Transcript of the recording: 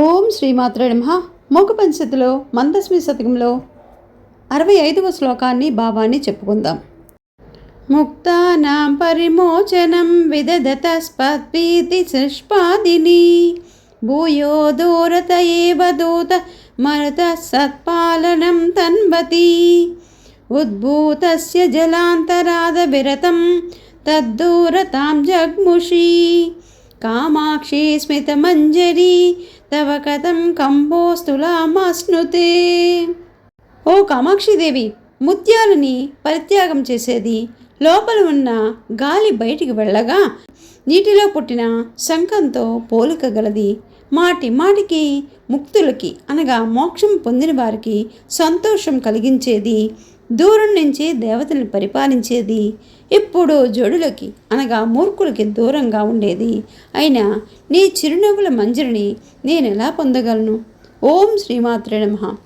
ఓం శ్రీమాత్రే నమ. మూక పంచతిలో మందస్మి శతకంలో అరవై ఐదవ శ్లోకాన్ని భావాన్ని చెప్పుకుందాం. ముక్తానాం పరిమోచనం విదదతస్పత్పీతి సృష్పాదిని భూయో దూరత ఏవ దూత మరత సత్పాలనం తన్వతి. ఉద్భూతస్య జలాంతరాద విరతం తద్దూరతాం జగ్ముషి. కామాక్షి స్మితమంజరి తవ కథం కంబోస్తులామాస్నుతే ఓ కామాక్షిదేవి ముత్యాలని పరిత్యాగం చేసేది. లోపల ఉన్న గాలి బయటికి వెళ్ళగా నీటిలో పుట్టిన శంఖంతో పోలిక గలది. మాటి మాటికి ముక్తులకి అనగా మోక్షం పొందిన వారికి సంతోషం కలిగించేది. దూరం నుంచి దేవతల్ని పరిపాలించేది. ఇప్పుడు జడులకి అనగా మూర్ఖులకి దూరంగా ఉండేది. అయినా నీ చిరునవ్వుల మంజరిని నేను ఎలా పొందగలను? ఓం శ్రీమాత్రే నమః.